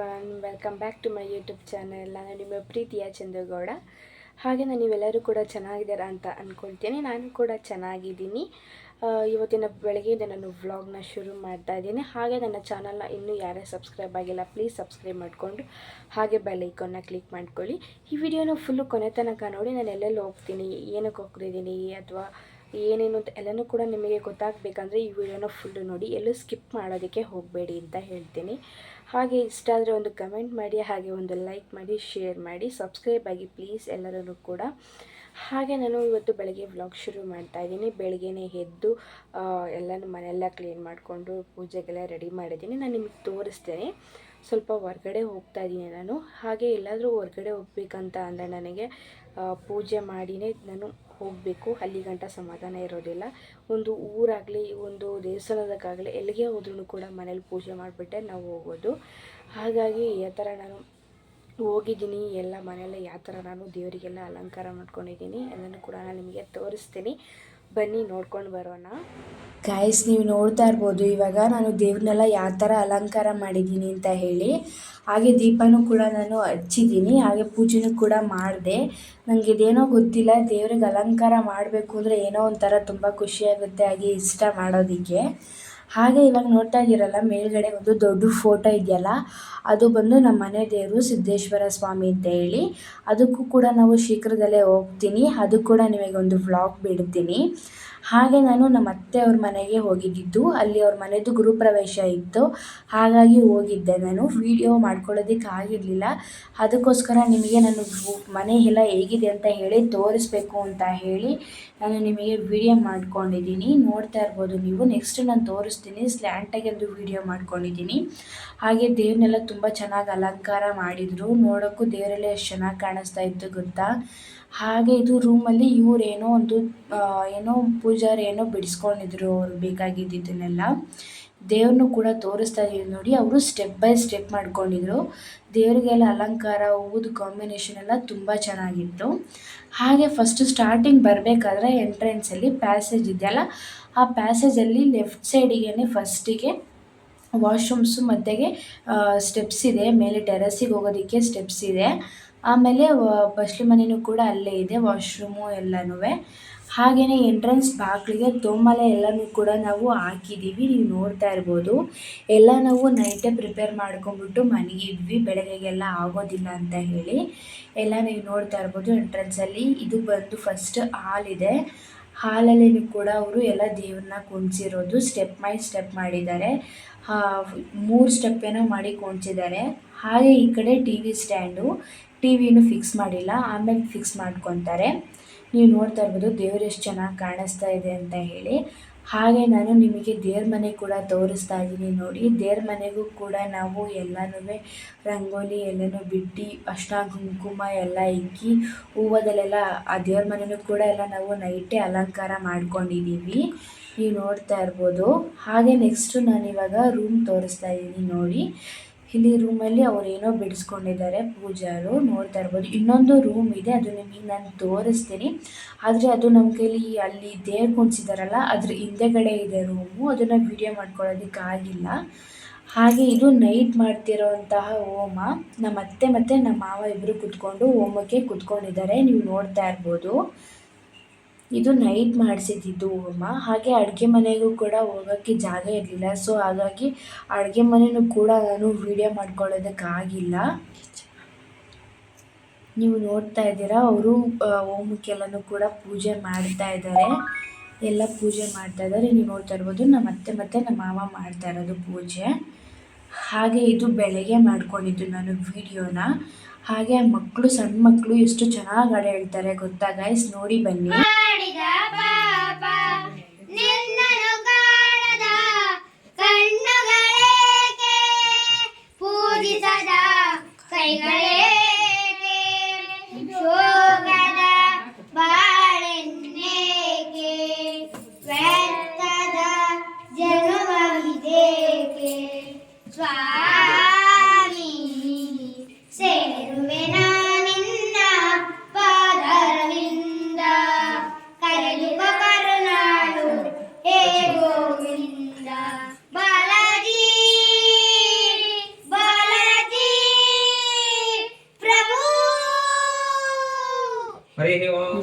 Everyone welcome back to my YouTube channel ನಾನು ನಿಮ್ಮ ಪ್ರೀತಿಯ ಚಂದ್ರಗೌಡ. ಹಾಗೆ ನಾನು ನೀವೆಲ್ಲರೂ ಕೂಡ ಚೆನ್ನಾಗಿದ್ದೀರಾ ಅಂತ ಅಂದ್ಕೊಳ್ತೀನಿ ನಾನು ಕೂಡ ಚೆನ್ನಾಗಿದ್ದೀನಿ. ಇವತ್ತಿನ ಬೆಳಗ್ಗೆಯಿಂದ ನಾನು ವ್ಲಾಗ್ನ ಶುರು ಮಾಡ್ತಾ ಇದ್ದೀನಿ. ಹಾಗೆ ನನ್ನ ಚಾನಲ್ನ ಇನ್ನೂ ಯಾರೇ ಸಬ್ಸ್ಕ್ರೈಬ್ ಆಗಿಲ್ಲ ಪ್ಲೀಸ್ ಸಬ್ಸ್ಕ್ರೈಬ್ ಮಾಡಿಕೊಂಡು ಹಾಗೆ ಬೆಲ್ ಐಕಾನ್ನ ಕ್ಲಿಕ್ ಮಾಡ್ಕೊಳ್ಳಿ. ಈ ವಿಡಿಯೋನ ಫುಲ್ಲು ಕೊನೆ ತನಕ ನೋಡಿ ನಾನು ಎಲ್ಲೆಲ್ಲಿ ಹೋಗ್ತೀನಿ, ಏನಕ್ಕೆ ಹೋಗ್ತಿದ್ದೀನಿ, ಅಥವಾ ಏನೇನು ಅಂತ ಎಲ್ಲನೂ ಕೂಡ ನಿಮಗೆ ಗೊತ್ತಾಗಬೇಕಂದ್ರೆ ಈ ವಿಡಿಯೋನ ಫುಲ್ಲು ನೋಡಿ ಎಲ್ಲೂ ಸ್ಕಿಪ್ ಮಾಡೋದಕ್ಕೆ ಹೋಗಬೇಡಿ ಅಂತ ಹೇಳ್ತೀನಿ. ಹಾಗೆ ಇಷ್ಟ ಆದರೆ ಒಂದು ಕಮೆಂಟ್ ಮಾಡಿ, ಹಾಗೆ ಒಂದು ಲೈಕ್ ಮಾಡಿ, ಶೇರ್ ಮಾಡಿ, ಸಬ್ಸ್ಕ್ರೈಬ್ ಆಗಿ ಪ್ಲೀಸ್ ಎಲ್ಲರೂ ಕೂಡ. ಹಾಗೆ ನಾನು ಇವತ್ತು ಬೆಳಗ್ಗೆ ವ್ಲಾಗ್ ಶುರು ಮಾಡ್ತಾ ಇದ್ದೀನಿ. ಬೆಳಗ್ಗೆನೇ ಎದ್ದು ಎಲ್ಲನೂ ಮನೆಯೆಲ್ಲ ಕ್ಲೀನ್ ಮಾಡಿಕೊಂಡು ಪೂಜೆಗೆಲ್ಲ ರೆಡಿ ಮಾಡಿದ್ದೀನಿ. ನಾನು ನಿಮಗೆ ತೋರಿಸ್ತೇನೆ. ಸ್ವಲ್ಪ ಹೊರಗಡೆ ಹೋಗ್ತಾ ಇದ್ದೀನಿ ನಾನು. ಹಾಗೆ ಎಲ್ಲಾದರೂ ಹೊರಗಡೆ ಹೋಗ್ಬೇಕಂತ ಅಂದರೆ ನನಗೆ ಪೂಜೆ ಮಾಡಿನೇ ನಾನು ಹೋಗಬೇಕು, ಅಲ್ಲಿ ಗಂಟ ಸಮಾಧಾನ ಇರೋದಿಲ್ಲ. ಒಂದು ಊರಾಗಲಿ, ಒಂದು ದೇವಸ್ಥಾನದಕ್ಕಾಗಲಿ, ಎಲ್ಲಿಗೆ ಹೋದ್ರೂ ಕೂಡ ಮನೇಲಿ ಪೂಜೆ ಮಾಡಿಬಿಟ್ಟೆ ನಾವು ಹೋಗೋದು. ಹಾಗಾಗಿ ಈ ಥರ ನಾನು ಹೋಗಿದ್ದೀನಿ. ಎಲ್ಲ ಮನೆಯಲ್ಲೇ ಯಾವ ಥರ ನಾನು ದೇವರಿಗೆಲ್ಲ ಅಲಂಕಾರ ಮಾಡ್ಕೊಂಡಿದ್ದೀನಿ. ಅದನ್ನು ಕೂಡ ನಾನು ನಿಮಗೆ ತೋರಿಸ್ತೀನಿ. ಬನ್ನಿ ನೋಡ್ಕೊಂಡು ಬರೋಣ. ಗಾಯ್ಸ್ ನೀವು ನೋಡ್ತಾ ಇರ್ಬೋದು, ಇವಾಗ ನಾನು ದೇವ್ರನ್ನೆಲ್ಲ ಯಾವ ಥರ ಅಲಂಕಾರ ಮಾಡಿದ್ದೀನಿ ಅಂತ ಹೇಳಿ. ಹಾಗೆ ದೀಪನೂ ಕೂಡ ನಾನು ಹಚ್ಚಿದ್ದೀನಿ, ಹಾಗೆ ಪೂಜೆನೂ ಕೂಡ ಮಾಡಿದೆ. ನನಗೆ ಇದೇನೋ ಗೊತ್ತಿಲ್ಲ, ದೇವ್ರಿಗೆ ಅಲಂಕಾರ ಮಾಡಬೇಕು ಅಂದರೆ ಏನೋ ಒಂಥರ ತುಂಬ ಖುಷಿಯಾಗುತ್ತೆ ಹಾಗೆ ಇಷ್ಟ ಮಾಡೋದಕ್ಕೆ. ಹಾಗೆ ಇವಾಗ ನೋಡ್ತಾ ಇದ್ದೀರಲ್ಲ, ಮೇಲ್ಗಡೆ ಒಂದು ದೊಡ್ಡ ಫೋಟೋ ಇದೆಯಲ್ಲ, ಅದು ಬಂದು ನಮ್ಮ ಮನೆ ದೇವರು ಸಿದ್ದೇಶ್ವರ ಸ್ವಾಮಿ ಅಂತ ಹೇಳಿ. ಅದಕ್ಕೂ ಕೂಡ ನಾವು ಶೀಘ್ರದಲ್ಲೇ ಹೋಗ್ತೀನಿ. ಅದು ಕೂಡ ನಿಮಗೆ ಒಂದು ವ್ಲಾಗ್ ಬಿಡ್ತೀನಿ. ಹಾಗೆ ನಾನು ನಮ್ಮ ಅತ್ತೆ ಅವ್ರ ಮನೆಗೆ ಹೋಗಿದ್ದಿದ್ದು ಅಲ್ಲಿ ಅವ್ರ ಮನೆದು ಗೃಹಪ್ರವೇಶ ಇತ್ತು. ಹಾಗಾಗಿ ಹೋಗಿದ್ದೆ ನಾನು. ವೀಡಿಯೋ ಮಾಡ್ಕೊಳ್ಳೋದಕ್ಕೆ ಆಗಿರಲಿಲ್ಲ. ಅದಕ್ಕೋಸ್ಕರ ನಿಮಗೆ ನಾನು ಮನೆ ಎಲ್ಲ ಹೇಗಿದೆ ಅಂತ ಹೇಳಿ ತೋರಿಸ್ಬೇಕು ಅಂತ ಹೇಳಿ ನಾನು ನಿಮಗೆ ವಿಡಿಯೋ ಮಾಡ್ಕೊಂಡಿದ್ದೀನಿ. ನೋಡ್ತಾ ಇರ್ಬೋದು ನೀವು. ನೆಕ್ಸ್ಟ್ ನಾನು ತೋರಿಸ್ತೀನಿ. ಸ್ಲ್ಯಾಂಟಾಗಿ ಒಂದು ವಿಡಿಯೋ ಮಾಡ್ಕೊಂಡಿದ್ದೀನಿ. ಹಾಗೆ ದೇವ್ರನ್ನೆಲ್ಲ ತುಂಬ ಚೆನ್ನಾಗಿ ಅಲಂಕಾರ ಮಾಡಿದರು. ನೋಡೋಕ್ಕೂ ದೇವರೆಲ್ಲ ಎಷ್ಟು ಚೆನ್ನಾಗಿ ಕಾಣಿಸ್ತಾ ಇತ್ತು ಗೊತ್ತಾ? ಹಾಗೆ ಇದು ರೂಮಲ್ಲಿ ಏನೋ ಒಂದು ಏನೋ ಪೂಜಾರಿ ಏನೋ ಬಿಡಿಸ್ಕೊಂಡಿದ್ರು ಅವ್ರು ಬೇಕಾಗಿದ್ದನ್ನೆಲ್ಲ ದೇವ್ರನ್ನೂ ಕೂಡ ತೋರಿಸ್ತಾ ಇದ್ದೀವಿ ನೋಡಿ, ಅವರು ಸ್ಟೆಪ್ ಬೈ ಸ್ಟೆಪ್ ಮಾಡ್ಕೊಂಡಿದ್ರು. ದೇವರಿಗೆಲ್ಲ ಅಲಂಕಾರ ಹೂವುದು ಕಾಂಬಿನೇಷನ್ ಎಲ್ಲ ತುಂಬ ಚೆನ್ನಾಗಿತ್ತು. ಹಾಗೆ ಫಸ್ಟು ಸ್ಟಾರ್ಟಿಂಗ್ ಬರಬೇಕಾದ್ರೆ ಎಂಟ್ರೆನ್ಸಲ್ಲಿ ಪ್ಯಾಸೇಜ್ ಇದೆಯಲ್ಲ ಆ ಪ್ಯಾಸೇಜಲ್ಲಿ ಲೆಫ್ಟ್ ಸೈಡಿಗೆ ಫಸ್ಟಿಗೆ ವಾಶ್ರೂಮ್ಸು ಮಧ್ಯೆಗೆ ಸ್ಟೆಪ್ಸ್ ಇದೆ, ಮೇಲೆ ಟೆರಸಿಗೆ ಹೋಗೋದಕ್ಕೆ ಸ್ಟೆಪ್ಸ್ ಇದೆ. ಆಮೇಲೆ ಬಸ್ಲಿ ಮನೆಯೂ ಕೂಡ ಅಲ್ಲೇ ಇದೆ, ವಾಶ್ರೂಮು ಎಲ್ಲನೂ ಹಾಗೆಯೇ ಎಂಟ್ರೆನ್ಸ್ ಬಾಗಿಲಿಗೆ ತೋಮಲೆ ಎಲ್ಲನೂ ಕೂಡ ನಾವು ಹಾಕಿದ್ದೀವಿ ನೀವು ನೋಡ್ತಾ ಇರ್ಬೋದು. ಎಲ್ಲ ನಾವು ನೈಟೇ ಪ್ರಿಪೇರ್ ಮಾಡ್ಕೊಂಬಿಟ್ಟು ಮನೆಗಿದ್ವಿ ಬೆಳಗ್ಗೆಗೆಲ್ಲ ಆಗೋದಿಲ್ಲ ಅಂತ ಹೇಳಿ. ಎಲ್ಲ ನೀವು ನೋಡ್ತಾ ಇರ್ಬೋದು ಎಂಟ್ರೆನ್ಸಲ್ಲಿ. ಇದು ಬಂದು ಫಸ್ಟ್ ಹಾಲ್ ಇದೆ. ಹಾಲಲ್ಲಿನೂ ಕೂಡ ಅವರು ಎಲ್ಲ ದೇವ್ರನ್ನ ಕುಣಿಸಿರೋದು. ಸ್ಟೆಪ್ ಬೈ ಸ್ಟೆಪ್ ಮಾಡಿದ್ದಾರೆ. ಮೂರು ಸ್ಟೆಪ್ ಏನೋ ಮಾಡಿ ಕುಣಿಸಿದ್ದಾರೆ. ಹಾಗೆ ಈ ಕಡೆ ಟಿ ವಿ ಸ್ಟ್ಯಾಂಡು. ಟಿ ವಿನೂ ಫಿಕ್ಸ್ ಮಾಡಿಲ್ಲ. ಆಮೇಲೆ ಫಿಕ್ಸ್ ಮಾಡ್ಕೊತಾರೆ. ನೀವು ನೋಡ್ತಾ ಇರ್ಬೋದು ದೇವ್ರು ಎಷ್ಟು ಚೆನ್ನಾಗಿ ಕಾಣಿಸ್ತಾ ಇದೆ ಅಂತ ಹೇಳಿ. ಹಾಗೆ ನಾನು ನಿಮಗೆ ದೇವ್ರ ಮನೆ ಕೂಡ ತೋರಿಸ್ತಾ ಇದ್ದೀನಿ ನೋಡಿ. ದೇವ್ರ ಮನೆಗೂ ಕೂಡ ನಾವು ಎಲ್ಲನೂ ರಂಗೋಲಿ, ಎಲ್ಲನೂ ಬಿಟ್ಟು ಅರ್ಶಿನ ಕುಂಕುಮ ಎಲ್ಲ ಇಕ್ಕಿ, ಹೂವದಲ್ಲೆಲ್ಲ ಆ ದೇವ್ರ ಮನೆಯೂ ಕೂಡ ಎಲ್ಲ ನಾವು ನೈಟೇ ಅಲಂಕಾರ ಮಾಡ್ಕೊಂಡಿದ್ದೀವಿ. ನೀವು ನೋಡ್ತಾ ಇರ್ಬೋದು. ಹಾಗೆ ನೆಕ್ಸ್ಟು ನಾನು ಇವಾಗ ರೂಮ್ ತೋರಿಸ್ತಾ ಇದ್ದೀನಿ ನೋಡಿ. ಇಲ್ಲಿ ರೂಮಲ್ಲಿ ಅವ್ರು ಏನೋ ಬಿಡಿಸ್ಕೊಂಡಿದ್ದಾರೆ, ಪೂಜಾರು ನೋಡ್ತಾ ಇರ್ಬೋದು. ಇನ್ನೊಂದು ರೂಮ್ ಇದೆ, ಅದು ನಿಮಗೆ ನಾನು ತೋರಿಸ್ತೀನಿ. ಆದರೆ ಅದು ನಮ್ಮ ಕೈಲಿ ಅಲ್ಲಿ ದೇವ್ರು ಕುಣಿಸಿದಾರಲ್ಲ ಅದ್ರ ಹಿಂದೆಗಡೆ ಇದೆ ರೂಮು ಅದನ್ನು ವಿಡಿಯೋ ಮಾಡ್ಕೊಳ್ಳೋದಕ್ಕಾಗಿಲ್ಲ ಹಾಗೆ ಇದು ನೈಟ್ ಮಾಡ್ತಿರೋಂತಹ ಹೋಮ. ನಮ್ಮ ಅತ್ತೆ ಮತ್ತು ನಮ್ಮ ಮಾವ ಇಬ್ಬರು ಕುತ್ಕೊಂಡು ಹೋಮಕ್ಕೆ ಕುತ್ಕೊಂಡಿದ್ದಾರೆ. ನೀವು ನೋಡ್ತಾ ಇರ್ಬೋದು. ಇದು ನೈಟ್ ಮಾಡಿಸಿದ್ದು ಹೋಮ ಹಾಗೆ ಅಡುಗೆ ಮನೆಗೂ ಕೂಡ ಹೋಗೋಕ್ಕೆ ಜಾಗ ಇರಲಿಲ್ಲ. ಸೊ ಹಾಗಾಗಿ ಅಡುಗೆ ಮನೆಯೂ ಕೂಡ ನಾನು ವಿಡಿಯೋ ಮಾಡ್ಕೊಳ್ಳೋದಕ್ಕಾಗಿಲ್ಲ. ನೀವು ನೋಡ್ತಾ ಇದ್ದೀರಾ, ಅವರು ಹೋಮಕ್ಕೆಲ್ಲನೂ ಕೂಡ ಪೂಜೆ ಮಾಡ್ತಾ ಇದ್ದಾರೆ. ಎಲ್ಲ ಪೂಜೆ ಮಾಡ್ತಾ ಇದ್ದಾರೆ. ನೀವು ನೋಡ್ತಾ ಇರ್ಬೋದು ನಮ್ಮ ಅತ್ತೆ ಮತ್ತು ನಮ್ಮ ಮಾವ ಮಾಡ್ತಾ ಇರೋದು ಪೂಜೆ. ಹಾಗೆ ಇದು ಬೆಳಗ್ಗೆ ಮಾಡ್ಕೊಂಡಿದ್ದು ನಾನು ವಿಡಿಯೋನ. ಹಾಗೆ ಮಕ್ಕಳು ಸಣ್ಣ ಮಕ್ಕಳು ಎಷ್ಟು ಚೆನ್ನಾಗಿ ಹಾಡು ಹೇಳ್ತಾರೆ ಗೊತ್ತಾ ಗೈಸ್ ನೋಡಿ ಬನ್ನಿ. ಮಾಡಿದ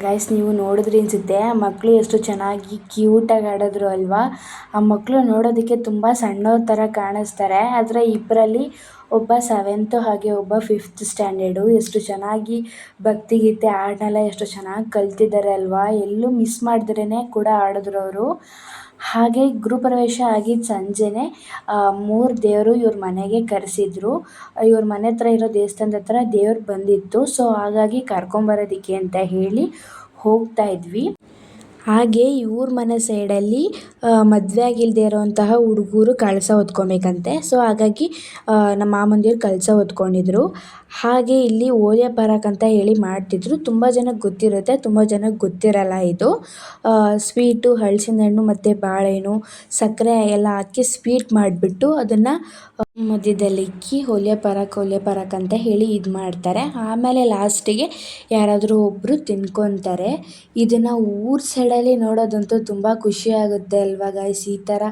ಗೈಸ್ ನೀವು ನೋಡಿದ್ರಿ ಅನಿಸುತ್ತೆ ಮಕ್ಕಳು ಎಷ್ಟು ಚೆನ್ನಾಗಿ ಕ್ಯೂಟಾಗಿ ಆಡಿದ್ರು ಅಲ್ವಾ? ಆ ಮಕ್ಕಳು ನೋಡೋದಕ್ಕೆ ತುಂಬ ಸಣ್ಣವ್ರ ಥರ ಕಾಣಿಸ್ತಾರೆ. ಆದರೆ ಇಬ್ಬರಲ್ಲಿ ಒಬ್ಬ ಸೆವೆಂತು ಹಾಗೆ ಒಬ್ಬ ಫಿಫ್ತ್ ಸ್ಟ್ಯಾಂಡರ್ಡು ಎಷ್ಟು ಚೆನ್ನಾಗಿ ಭಕ್ತಿಗೀತೆ ಹಾಡನ್ನೆಲ್ಲ ಎಷ್ಟು ಚೆನ್ನಾಗಿ ಕಲ್ತಿದ್ದಾರೆ ಅಲ್ವಾ? ಎಲ್ಲೂ ಮಿಸ್ ಮಾಡಿದ್ರೇ ಕೂಡ ಆಡಿದ್ರು ಅವರು. ಹಾಗೆ ಗೃಹಪ್ರವೇಶ ಆಗಿದ್ದ ಸಂಜೆನೇ ಮೂರು ದೇವರು ಇವ್ರ ಮನೆಗೆ ಕರೆಸಿದ್ರು. ಇವ್ರ ಮನೆ ಹತ್ರ ಇರೋ ದೇವಸ್ಥಾನದ ಹತ್ರ ದೇವ್ರು ಬಂದಿತ್ತು. ಸೊ ಹಾಗಾಗಿ ಕರ್ಕೊಂಬರೋದಕ್ಕೆ ಅಂತ ಹೇಳಿ ಹೋಗ್ತಾ ಇದ್ವಿ. ಹಾಗೆ ಇವ್ರ ಮನೆ ಸೈಡಲ್ಲಿ ಮದುವೆ ಆಗಿಲ್ಲದೆ ಇರೋವಂತಹ ಹುಡುಗರು ಕಳಸ ಹೊತ್ಕೊಬೇಕಂತೆ. ಸೊ ಹಾಗಾಗಿ ನಮ್ಮ ಮಾಮಂದಿರು ಕಳಸ ಹೊತ್ಕೊಂಡಿದ್ರು. ಹಾಗೆ ಇಲ್ಲಿ ಓಲೆ ಅಂತ ಹೇಳಿ ಮಾಡ್ತಿದ್ರು. ತುಂಬ ಜನಕ್ಕೆ ಗೊತ್ತಿರುತ್ತೆ, ತುಂಬ ಜನಕ್ಕೆ ಗೊತ್ತಿರಲ್ಲ ಇದು. ಸ್ವೀಟು, ಹಲಸಿನ ಹಣ್ಣು ಮತ್ತು ಬಾಳೆಹಣ್ಣು, ಸಕ್ಕರೆ ಎಲ್ಲ ಹಾಕಿ ಸ್ವೀಟ್ ಮಾಡಿಬಿಟ್ಟು ಅದನ್ನು ಮಧ್ಯದಲ್ಲಿ ಇಕ್ಕಿ ಹೊಲೆ ಪರಕ್ ಹೊಲೆ ಪರಕ್ ಅಂತ ಹೇಳಿ ಇದು ಮಾಡ್ತಾರೆ. ಆಮೇಲೆ ಲಾಸ್ಟಿಗೆ ಯಾರಾದರೂ ಒಬ್ಬರು ತಿನ್ಕೊತಾರೆ. ಇದನ್ನು ಊರ ಸೈಡಲ್ಲಿ ನೋಡೋದಂತೂ ತುಂಬ ಖುಷಿ ಆಗುತ್ತೆ ಅಲ್ವಾ ಗಾಯ್ಸ್ ಈ ಥರ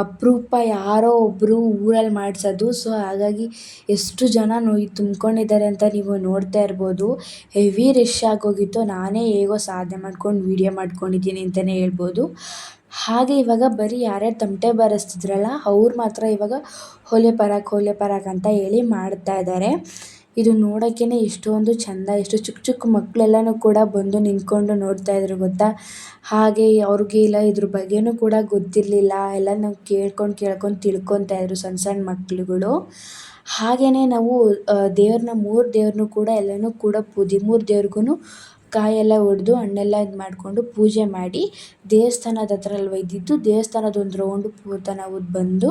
ಅಪರೂಪ ಯಾರೋ ಒಬ್ಬರು ಊರಲ್ಲಿ ಮಾಡಿಸೋದು. ಸೊ ಹಾಗಾಗಿ ಎಷ್ಟು ಜನ ನೋಯ್, ತುಂಬ್ಕೊಂಡಿದ್ದಾರೆ ಅಂತ ನೀವು ನೋಡ್ತಾ ಇರ್ಬೋದು. ಹೆವಿ ರಶ್ ಆಗೋಗಿತ್ತು ನಾನೇ ಹೇಗೋ ಸಾಧನೆ ಮಾಡ್ಕೊಂಡು ವೀಡಿಯೋ ಮಾಡ್ಕೊಂಡಿದ್ದೀನಿ ಅಂತಲೇ ಹೇಳ್ಬೋದು. ಹಾಗೆ ಇವಾಗ ಬರೀ ಯಾರ್ಯಾರು ತಮಟೆ ಬಾರಿಸ್ತಿದ್ರಲ್ಲ, ಅವ್ರು ಮಾತ್ರ ಇವಾಗ ಹೊಲೆ ಪರಾಕ್ ಹೊಲೆ ಪರಾಕ್ ಅಂತ ಹೇಳಿ ಮಾಡ್ತಾ ಇದ್ದಾರೆ ಇದು ನೋಡೋಕ್ಕೇನೆ ಎಷ್ಟೊಂದು ಚೆಂದ, ಎಷ್ಟು ಚಿಕ್ಕ ಚಿಕ್ಕ ಮಕ್ಕಳೆಲ್ಲನೂ ಕೂಡ ಬಂದು ನಿಂತ್ಕೊಂಡು ನೋಡ್ತಾ ಇದ್ರು ಗೊತ್ತಾ? ಹಾಗೆ ಅವ್ರಿಗೆ ಇಲ್ಲ, ಇದ್ರ ಬಗ್ಗೆನೂ ಕೂಡ ಗೊತ್ತಿರಲಿಲ್ಲ. ಎಲ್ಲ ನಾವು ಕೇಳ್ಕೊಂಡು ಕೇಳ್ಕೊಂಡು ತಿಳ್ಕೊತಾ ಇದ್ರು ಸಣ್ಣ ಸಣ್ಣ ಮಕ್ಕಳುಗಳು ಹಾಗೆಯೇ ನಾವು ದೇವ್ರನ್ನ ಮೂರು ದೇವ್ರನ್ನೂ ಕೂಡ ಎಲ್ಲನೂ ಕೂಡ ಪೂಜೆ ಮೂರು ದೇವ್ರಿಗೂ ಕಾಯೆಲ್ಲ ಒಡೆದು ಹಣ್ಣೆಲ್ಲ ಇದು ಮಾಡಿಕೊಂಡು ಪೂಜೆ ಮಾಡಿ ದೇವಸ್ಥಾನದ ಹತ್ರ ಅಲ್ವ ಇದ್ದಿದ್ದು, ದೇವಸ್ಥಾನದ ಒಂದು ರೌಂಡ್ ಪೂರ್ತಿ ನಾವು ಬಂದು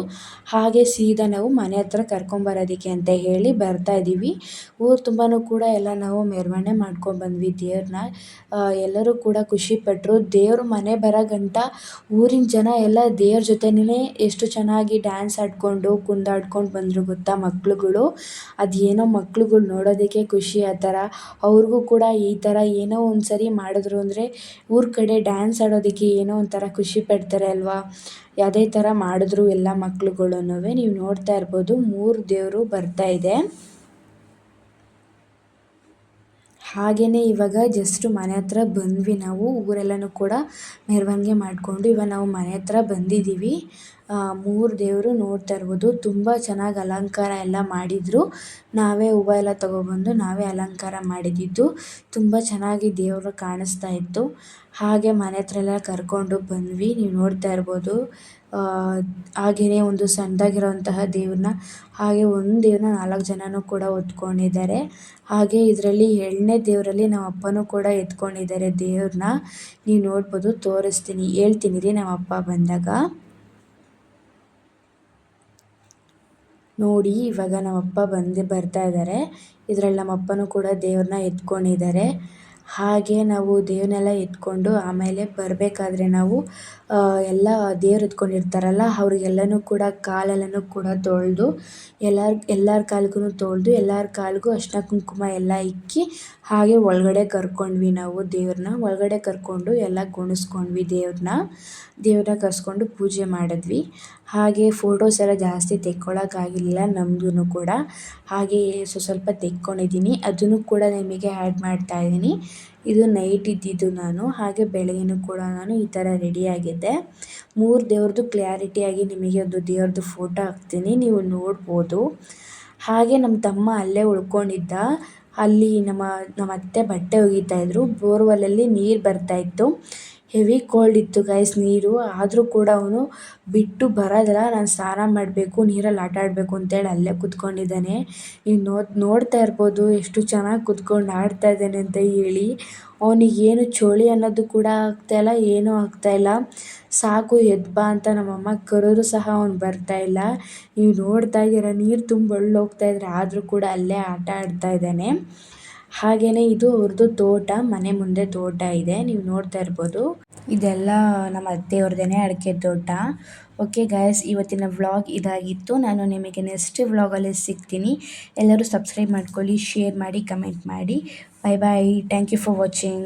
ಹಾಗೆ ಸೀದಾ ನಾವು ಮನೆ ಹತ್ರ ಕರ್ಕೊಂಬರೋದಕ್ಕೆ ಅಂತ ಹೇಳಿ ಬರ್ತಾ ಇದ್ದೀವಿ. ಊರು ತುಂಬಾ ಕೂಡ ಎಲ್ಲ ನಾವು ಮೆರವಣಿಗೆ ಮಾಡ್ಕೊಂಡು ಬಂದ್ವಿ ದೇವ್ರನ್ನ. ಎಲ್ಲರೂ ಕೂಡ ಖುಷಿಪಟ್ಟರು ದೇವ್ರ ಮನೆ ಬರೋ ಗಂಟ ಊರಿನ ಜನ ಎಲ್ಲ ದೇವ್ರ ಜೊತೆನೇ ಎಷ್ಟು ಚೆನ್ನಾಗಿ ಡ್ಯಾನ್ಸ್ ಆಡಿಕೊಂಡು ಕುಣಿದಾಡ್ಕೊಂಡು ಬಂದರು ಗೊತ್ತಾ ಮಕ್ಳುಗಳು. ಅದೇನೋ ಮಕ್ಳುಗಳು ನೋಡೋದಕ್ಕೆ ಖುಷಿ ಆ ಥರ. ಅವ್ರಿಗೂ ಕೂಡ ಈ ಥರ ಏನೋ ಒಂದು ಸರಿ ಮಾಡಿದ್ರು ಅಂದರೆ ಊರ ಕಡೆ ಡ್ಯಾನ್ಸ್ ಆಡೋದಕ್ಕೆ ಏನೋ ಒಂಥರ ಖುಷಿ ಪಡ್ತಾರೆ ಅಲ್ವಾ? ಯಾವುದೇ ಥರ ಮಾಡಿದ್ರು ಎಲ್ಲ ಮಕ್ಳುಗಳೂನು ನೀವು ನೋಡ್ತಾ ಇರ್ಬೋದು, ಮೂರು ದೇವರು ಬರ್ತಾ ಇದೆ. ಹಾಗೆಯೇ ಇವಾಗ ಜಸ್ಟ್ ಮನೆ ಹತ್ರ ಬಂದ್ವಿ ನಾವು. ಊರೆಲ್ಲನೂ ಕೂಡ ಮೆರವಣಿಗೆ ಮಾಡಿಕೊಂಡು ಇವಾಗ ನಾವು ಮನೆ ಹತ್ರ ಬಂದಿದ್ದೀವಿ. ಮೂರು ದೇವರು ನೋಡ್ತಾ ಇರ್ಬೋದು. ತುಂಬಾ ಚೆನ್ನಾಗಿ ಅಲಂಕಾರ ಎಲ್ಲ ಮಾಡಿದ್ರು. ನಾವೇ ಹೂವ ಎಲ್ಲ ತಗೊಬಂದು ನಾವೇ ಅಲಂಕಾರ ಮಾಡಿದ್ದಿದ್ದು ತುಂಬ ಚೆನ್ನಾಗಿ ದೇವರು ಕಾಣಿಸ್ತಾ ಇತ್ತು. ಹಾಗೆ ಮನೆ ಹತ್ರ ಎಲ್ಲ ಕರ್ಕೊಂಡು ಬಂದ್ವಿ. ನೀವು ನೋಡ್ತಾ ಇರ್ಬೋದು. ಹಾಗೆಯೇ ಒಂದು ಸಣ್ಣದಾಗಿರುವಂತಹ ದೇವ್ರನ್ನ ಹಾಗೆ ಒಂದು ದೇವ್ರನ್ನ ನಾಲ್ಕು ಜನನೂ ಕೂಡ ಹೊತ್ಕೊಂಡಿದ್ದಾರೆ. ಹಾಗೆ ಇದರಲ್ಲಿ ಏಳನೇ ದೇವರಲ್ಲಿ ನಮ್ಮ ಅಪ್ಪನೂ ಕೂಡ ಎತ್ಕೊಂಡಿದ್ದಾರೆ ದೇವ್ರನ್ನ ನೀವು ನೋಡ್ಬೋದು, ತೋರಿಸ್ತೀನಿ, ಹೇಳ್ತೀನಿ ರೀ ನಮ್ಮ ಅಪ್ಪ ಬಂದಾಗ. ನೋಡಿ ಇವಾಗ ನಮ್ಮ ಅಪ್ಪ ಬಂದು ಬರ್ತಾ ಇದ್ದಾರೆ ಇದರಲ್ಲಿ ನಮ್ಮ ಅಪ್ಪನೂ ಕೂಡ ದೇವ್ರನ್ನ ಎತ್ಕೊಂಡಿದ್ದಾರೆ. ಹಾಗೆ ನಾವು ದೇವ್ರನ್ನೆಲ್ಲ ಎತ್ಕೊಂಡು ಆಮೇಲೆ ಬರಬೇಕಾದ್ರೆ ನಾವು ಎಲ್ಲ ದೇವ್ರು ಎತ್ಕೊಂಡಿರ್ತಾರಲ್ಲ ಅವ್ರಿಗೆಲ್ಲನೂ ಕೂಡ ಕಾಲೆಲ್ಲನೂ ಕೂಡ ತೊಳೆದು, ಎಲ್ಲರ ಎಲ್ಲರ ಕಾಲಿಗೂ ತೊಳೆದು, ಎಲ್ಲರ ಕಾಲಿಗೂ ಅರಿಶಿನ ಕುಂಕುಮ ಎಲ್ಲ ಇಕ್ಕಿ ಹಾಗೆ ಒಳಗಡೆ ಕರ್ಕೊಂಡ್ವಿ ನಾವು ದೇವ್ರನ್ನ ಒಳಗಡೆ ಕರ್ಕೊಂಡು ಎಲ್ಲ ಕುಣಿಸ್ಕೊಂಡ್ವಿ ದೇವ್ರನ್ನ ದೇವ್ರನ್ನ ಕರ್ಸ್ಕೊಂಡು ಪೂಜೆ ಮಾಡಿದ್ವಿ. ಹಾಗೆ ಫೋಟೋಸ್ ಎಲ್ಲ ಜಾಸ್ತಿ ತೆಕ್ಕೊಳ್ಳೋಕ್ಕಾಗಿಲ್ಲ ನಮ್ದು ಕೂಡ. ಹಾಗೆ ಸ್ವಲ್ಪ ತೆಕ್ಕೊಂಡಿದ್ದೀನಿ. ಅದನ್ನು ಕೂಡ ನಿಮಗೆ ಆ್ಯಡ್ ಮಾಡ್ತಾ ಇದ್ದೀನಿ. ಇದು ನೈಟ್ ಇದ್ದಿದ್ದು ನಾನು, ಹಾಗೆ ಬೆಳಗ್ಗೆನೂ ಕೂಡ ನಾನು ಈ ಥರ ರೆಡಿಯಾಗಿದ್ದೆ ಮೂರು ದೇವ್ರದ್ದು ಕ್ಲ್ಯಾರಿಟಿಯಾಗಿ ನಿಮಗೆ ಒಂದು ದೇವ್ರದ್ದು ಫೋಟೋ ಹಾಕ್ತೀನಿ, ನೀವು ನೋಡ್ಬೋದು. ಹಾಗೆ ನಮ್ಮ ತಮ್ಮ ಅಲ್ಲೇ ಉಳ್ಕೊಂಡಿದ್ದ. ಅಲ್ಲಿ ನಮ್ಮ ನಮ್ಮ ಅತ್ತೆ ಬಟ್ಟೆ ಒಗಿತಾಯಿದ್ರು ಬೋರ್ವೆಲಲ್ಲಿ ನೀರು ಬರ್ತಾಯಿತ್ತು ಹೆವಿ ಕೋಲ್ಡ್ ಇತ್ತು ಗೈಸ್ ನೀರು. ಆದರೂ ಕೂಡ ಅವನು ಬಿಟ್ಟು ಬರೋದಿಲ್ಲ, ನಾನು ಸ್ನಾನ ಮಾಡಬೇಕು, ನೀರಲ್ಲಿ ಆಟ ಆಡಬೇಕು ಅಂತೇಳಿ ಅಲ್ಲೇ ಕೂತ್ಕೊಂಡಿದ್ದಾನೆ. ಈಗ ನೋಡ್, ನೋಡ್ತಾ ಇರ್ಬೋದು ಎಷ್ಟು ಚೆನ್ನಾಗಿ ಕೂತ್ಕೊಂಡು ಆಡ್ತಾ ಇದ್ದಾನೆ ಅಂತ ಹೇಳಿ. ಅವನಿಗೆ ಏನು ಚಳಿ ಅನ್ನೋದು ಕೂಡ ಆಗ್ತಾಯಿಲ್ಲ ಏನೂ ಆಗ್ತಾಯಿಲ್ಲ ಸಾಕು ಎದ್ದು ಬಾ ಅಂತ ನಮ್ಮಮ್ಮ ಕರೋರು ಸಹ ಅವ್ನು ಇಲ್ಲ. ನೀವು ನೋಡ್ತಾ ಇದ್ದೀರ, ನೀರು ತುಂಬ ಹೋಗ್ತಾ ಇದ್ರೆ ಆದರೂ ಕೂಡ ಅಲ್ಲೇ ಆಟ ಆಡ್ತಾ ಇದ್ದಾನೆ. ಹಾಗೆಯೇ ಇದು ಅವ್ರದ್ದು ತೋಟ, ಮನೆ ಮುಂದೆ ತೋಟ ಇದೆ, ನೀವು ನೋಡ್ತಾ ಇರ್ಬೋದು. ಇದೆಲ್ಲ ನಮ್ಮ ಅತ್ತೆಯವ್ರದ್ದೇ ಅಡಿಕೆ ತೋಟ. ಓಕೆ ಗಾಯಸ್ ಇವತ್ತಿನ ವ್ಲಾಗ್ ಇದಾಗಿತ್ತು. ನಾನು ನಿಮಗೆ ನೆಕ್ಸ್ಟ್ ವ್ಲಾಗಲ್ಲಿ ಸಿಗ್ತೀನಿ. ಎಲ್ಲರೂ ಸಬ್ಸ್ಕ್ರೈಬ್ ಮಾಡ್ಕೊಳ್ಳಿ ಶೇರ್ ಮಾಡಿ ಕಮೆಂಟ್ ಮಾಡಿ. Bye bye thank you for watching